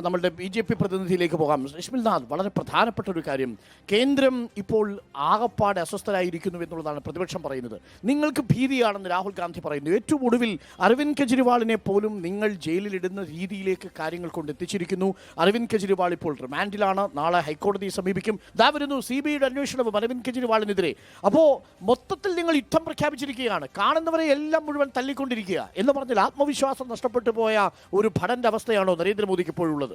നമ്മളുടെ B J P പ്രതിനിധിയിലേക്ക് പോകാം. രശ്മിൽ നാഥ് വളരെ പ്രധാനപ്പെട്ട ഒരു കാര്യം. കേന്ദ്രം ഇപ്പോൾ ആകപ്പാടെ അസ്വസ്ഥരായിരിക്കുന്നു എന്നുള്ളതാണ് പ്രതിപക്ഷം പറയുന്നത്. നിങ്ങൾക്ക് ഭീതിയാണെന്ന് രാഹുൽ ഗാന്ധി പറയുന്നു. ഏറ്റവും ഒടുവിൽ അരവിന്ദ് കെജ്രിവാളിനെ പോലും നിങ്ങൾ ജയിലിലിടുന്ന രീതിയിലേക്ക് കാര്യങ്ങൾ കൊണ്ട് എത്തിച്ചിരിക്കുന്നു അരവിന്ദ് കെജ്രിവാൾ ഇപ്പോൾ റിമാൻഡിലാണ്. നാളെ ഹൈക്കോടതിയെ സമീപിക്കും. വരുന്നു സി ബി ഐയുടെ അന്വേഷണവും അരവിന്ദ് കെജ്രിവാളിനെതിരെ. അപ്പോൾ മൊത്തത്തിൽ നിങ്ങൾ യുദ്ധം പ്രഖ്യാപിച്ചിരിക്കുകയാണ്. കാണുന്നവരെ എല്ലാം മുഴുവൻ തള്ളിക്കൊണ്ടിരിക്കുക എന്ന് പറഞ്ഞാൽ ആത്മവിശ്വാസം നഷ്ടപ്പെട്ടു പോയ ഒരു ഭടന്റെ അവസ്ഥയാണോ നരേന്ദ്രമോദിക്ക് ഇപ്പോഴുള്ളത്?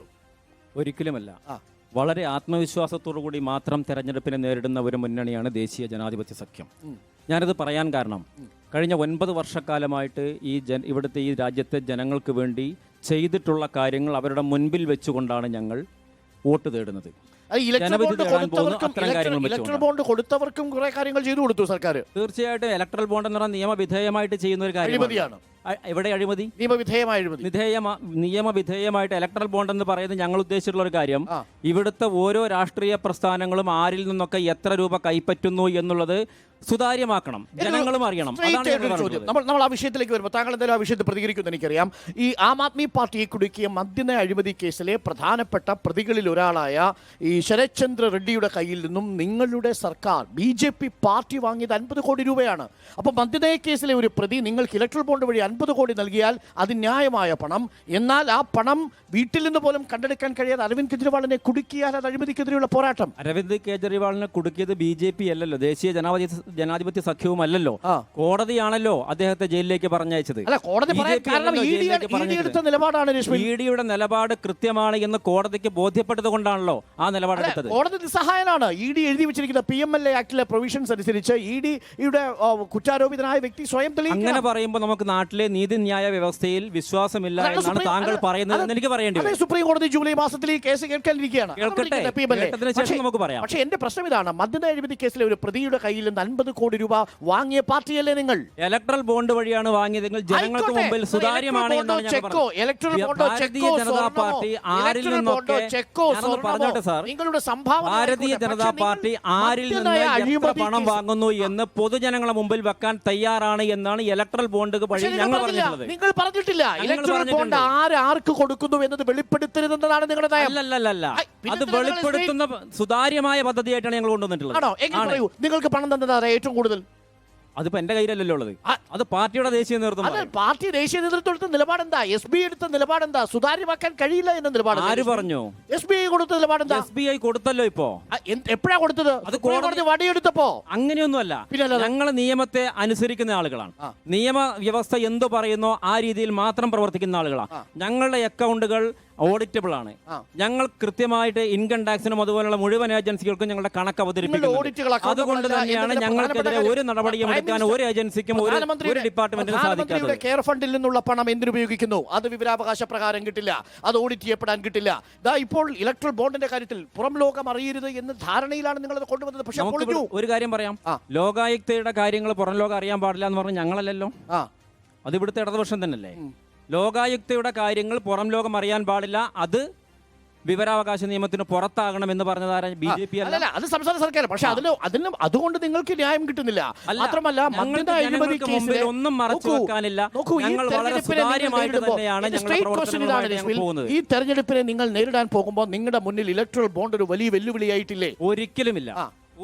ഒരിക്കലുമല്ല. ആ. വളരെ ആത്മവിശ്വാസത്തോടു കൂടി മാത്രം തെരഞ്ഞെടുപ്പിനെ നേരിടുന്ന ഒരു മുന്നണിയാണ് ദേശീയ ജനാധിപത്യ സഖ്യം. ഞാനത് പറയാൻ കാരണം കഴിഞ്ഞ ഒൻപത് വർഷക്കാലമായിട്ട് ഈ ജൻ ഇവിടുത്തെ ഈ രാജ്യത്തെ ജനങ്ങൾക്ക് വേണ്ടി ചെയ്തിട്ടുള്ള കാര്യങ്ങൾ അവരുടെ മുൻപിൽ വെച്ചുകൊണ്ടാണ് ഞങ്ങൾ വോട്ട് തേടുന്നത്. ഇലക്ട്രൽ ബോണ്ട് കൊടുത്തവർക്കും കാര്യങ്ങൾ കുറെ ചെയ്തു കൊടുത്തു സർക്കാർ തീർച്ചയായിട്ടും ഇലക്ട്രൽ ബോണ്ട് എന്ന് പറഞ്ഞാൽ നിയമവിധേയമായിട്ട് ചെയ്യുന്ന ഒരു കാര്യമാണ്. എവിടെ അഴിമതി? നിയമവിധേയമായ അഴിമതി. വിധേയമ നിയമവിധേയമായിട്ട് ഇലക്ട്രൽ ബോണ്ട് എന്ന് പറയുന്നത് ഞങ്ങൾ ഉദ്ദേശിച്ചിട്ടുള്ള ഒരു കാര്യം. ഇവിടുത്തെ ഓരോ രാഷ്ട്രീയ പ്രസ്ഥാനങ്ങളും ആരിൽ നിന്നൊക്കെ എത്ര രൂപ കൈപ്പറ്റുന്നു എന്നുള്ളത് സുതാര്യമാക്കണം. ജനങ്ങളും അറിയണം. നമ്മൾ നമ്മൾ ആ വിഷയത്തിലേക്ക് വരുമ്പോൾ താങ്കൾ എന്തായാലും ആ വിഷയത്തിൽ പ്രതികരിക്കുമെന്ന് എനിക്കറിയാം. ഈ ആം ആദ്മി പാർട്ടിയെ കുടുക്കിയ മദ്യന അഴിമതി കേസിലെ പ്രധാനപ്പെട്ട പ്രതികളിൽ ഒരാളായ ഈ ശരത് ചന്ദ്ര റെഡ്ഡിയുടെ കയ്യിൽ നിന്നും നിങ്ങളുടെ സർക്കാർ ബി ജെ പി പാർട്ടി വാങ്ങിയത് അൻപത് കോടി രൂപയാണ്. അപ്പോൾ മദ്യനയ കേസിലെ ഒരു പ്രതി നിങ്ങൾക്ക് ഇലക്ട്രൽ ബോണ്ട് വഴി അൻപത് കോടി നൽകിയാൽ അത് ന്യായമായ പണം. എന്നാൽ ആ പണം വീട്ടിൽ നിന്ന് പോലും കണ്ടെടുക്കാൻ കഴിയാതെ അരവിന്ദ് കെജ്രിവാളിനെ കുടുക്കിയാൽ അത് അഴിമതിക്കെതിരെയുള്ള പോരാട്ടം. അരവിന്ദ് കെജ്രിവാളിനെ കുടുക്കിയത് ബി ജെ പി അല്ലല്ലോ. ദേശീയ ജനാധിപത്യ ജനാധിപത്യ സഖ്യവുമല്ലോ അല്ലല്ലോ ആ. കോടതിയാണല്ലോ അദ്ദേഹത്തെ ജയിലിലേക്ക് പറഞ്ഞയച്ചത്. അല്ല കോടതി എടുത്ത പറഞ്ഞയച്ചത്. നിലപാടാണ് രശ്മി ഇ ഡിയുടെ നിലപാട് കൃത്യമാണ് എന്ന് കോടതിക്ക് ബോധ്യപ്പെട്ടത് കൊണ്ടാണല്ലോ ആ നിലപാടെടുത്തത് കോടതി നിസ്സഹായനാണ്. ഇ ഡി എഴുതി വെച്ചിരിക്കുന്ന പി എം എൽ എ ആക്ടിലെ പ്രൊവിഷൻസ് അനുസരിച്ച് ഇ ഡിയുടെ കുറ്റാരോപിതനായ വ്യക്തി സ്വയം അങ്ങനെ പറയുമ്പോൾ നമുക്ക് നാട്ടിലെ നീതിന്യായ വ്യവസ്ഥയിൽ വിശ്വാസമില്ല എന്നാണ് താങ്കൾ പറയുന്നത് എന്ന് എനിക്ക് പറയേണ്ടി വരും. സുപ്രീം കോടതി ജൂലൈ മാസത്തിൽ ഈ കേസ് കേൾക്കാനിരിക്കുകയാണ്. കേൾക്കട്ടെ. നമുക്ക് പറയാം. പക്ഷേ എന്റെ പ്രശ്നം ഇതാണ്. മദ്യന എഴുപതി കേസിലെ ഒരു പ്രതിയുടെ കയ്യിൽ നിന്ന് അൻപത് കോടി രൂപ വാങ്ങിയ പാർട്ടിയല്ലേ നിങ്ങൾ? ഇലക്ട്രൽ ബോണ്ട് വഴിയാണ് വാങ്ങിയതെങ്കിൽ ജനങ്ങൾക്ക്. മുമ്പിൽ സുതാര്യമാണ് എന്നാണ് ഞാൻ ചെക്കോ, ഇലക്ട്രൽ ബോണ്ടോ ഭാരതീയ ചെക്കോ, ജനതാ പാർട്ടി ആരിൽ നിന്നൊക്കെ ചെക്കോ, പറഞ്ഞോട്ടെ സാർ? നിങ്ങളുടെ സംഭാവന ഭാരതീയ ജനതാ പാർട്ടി ആരിൽ നിന്ന് എത്ര പണം വാങ്ങുന്നു എന്ന് പൊതുജനങ്ങളെ മുമ്പിൽ വെക്കാൻ തയ്യാറാണ് എന്നാണ് ഇലക്ട്രൽ ബോണ്ട് വഴി ഞങ്ങൾ പറഞ്ഞിട്ടുള്ളത്. നിങ്ങൾ പറഞ്ഞിട്ടില്ല. Electoral bond. ആര് ആർക്ക് കൊടുക്കുന്നു എന്നത് വെളിപ്പെടുത്തരുതെന്നതാണ് നിങ്ങളുടെ നയം. അല്ലല്ലല്ല ഐ, പിന്നെ അത് വെളിപ്പെടുത്തുന്ന സുതാര്യമായ പദ്ധതിയായിട്ടാണ് ഞങ്ങൾ കൊണ്ടുവന്നിട്ടുള്ളത്. ആണോ? എങ്ങനെ പറയൂ? നിങ്ങൾക്ക് പണം തന്നതാണ് ഏറ്റവും കൂടുതൽ. അതിപ്പോ എന്റെ കയ്യിലല്ലല്ലോ ഉള്ളത്. അത് പാർട്ടിയുടെ ദേശീയ നേതൃത്വം അത് പാർട്ടി ദേശീയ നേതൃത്വം നിലപാടെന്താ? എസ് ബി എടുത്ത നിലപാട് എന്താ സുതാര്യമാക്കാൻ കഴിയില്ല എന്ന നിലപാട് ആര് പറഞ്ഞു? എസ് ബി ഐ കൊടുത്ത നിലപാട് എന്താ എസ് ബി ഐ കൊടുത്തല്ലോ ഇപ്പോ. എപ്പോഴാ കൊടുത്തത്? അത് കോടതി- കോടതി വടിയെടുത്തപ്പോ? അങ്ങനെയൊന്നുമല്ല? ഞങ്ങൾ നിയമത്തെ അനുസരിക്കുന്ന ആളുകളാണ്. നിയമ വ്യവസ്ഥ എന്തു പറയുന്നോ ആ രീതിയിൽ മാത്രം പ്രവർത്തിക്കുന്ന ആളുകളാണ്. ഞങ്ങളുടെ അക്കൗണ്ടുകൾ ഓഡിറ്റബിൾ ആണ്. ഞങ്ങൾ കൃത്യമായിട്ട് ഇൻകം ടാക്സിനും അതുപോലുള്ള മുഴുവൻ ഏജൻസികൾക്കും ഞങ്ങളുടെ കണക്ക് അവതരിപ്പിക്കുന്നത് അതുകൊണ്ട് തന്നെയാണ് ഞങ്ങൾക്കെതിരെ ഒരു നടപടിയും എടുക്കാൻ ഒരു ഏജൻസിക്കും ഒരു ഡിപ്പാർട്ട്മെന്റിനും സാധിക്കാത്തത്. കെയർ ഫണ്ടിൽ നിന്നുള്ള പണം എന്തിനുപയോഗിക്കുന്നു അത് വിവരാവകാശ പ്രകാരം കിട്ടില്ല. അത് ഓഡിറ്റ് ചെയ്യപ്പെടാൻ കിട്ടില്ല. ദാ ഇപ്പോൾ ഇലക്ട്രൽ ബോണ്ടിന്റെ കാര്യത്തിൽ പുറം ലോകം അറിയരുത് എന്ന ധാരണയിലാണ് നിങ്ങൾ അത് കൊണ്ടുവന്നത്. പക്ഷേ ഒരു കാര്യം പറയാം. ലോകായുക്തയുടെ കാര്യങ്ങൾ പുറം ലോകം അറിയാൻ പാടില്ല എന്ന് പറഞ്ഞ് ഞങ്ങളല്ലല്ലോ. അത് ഇവിടുത്തെ ഇടതുപക്ഷം തന്നെയല്ലേ? ലോകായുക്തയുടെ കാര്യങ്ങൾ പുറം ലോകം അറിയാൻ പാടില്ല. അത് വിവരാവകാശ നിയമത്തിന് പുറത്താകണം എന്ന് പറഞ്ഞതാര ബി ജെ പി അല്ല. അത് സംസ്ഥാന സർക്കാർ പക്ഷെ അതിന് അതിന് അതുകൊണ്ട് നിങ്ങൾക്ക് ന്യായം കിട്ടുന്നില്ല. മാത്രമല്ല ഒന്നും മറച്ചു വെക്കാനില്ല. ഈ ഞങ്ങൾ വളരെ തെരഞ്ഞെടുപ്പിനെ നിങ്ങൾ സുതാര്യമായിട്ട് തന്നെയാണ് ഞങ്ങൾ. ഈ തെരഞ്ഞെടുപ്പിനെ നിങ്ങൾ നേരിടാൻ പോകുമ്പോൾ നിങ്ങളുടെ മുന്നിൽ ഇലക്ട്രൽ ബോണ്ട് ഒരു വലിയ വെല്ലുവിളിയായിട്ടില്ലേ? ഒരിക്കലുമില്ല.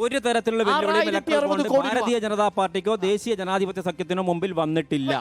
ഒരു തരത്തിലുള്ള വെല്ലുവിളിയും രൂപ. ഭാരതീയ ജനതാ പാർട്ടിക്കോ ദേശീയ ജനാധിപത്യ സഖ്യത്തിനോ മുമ്പിൽ വന്നിട്ടില്ല.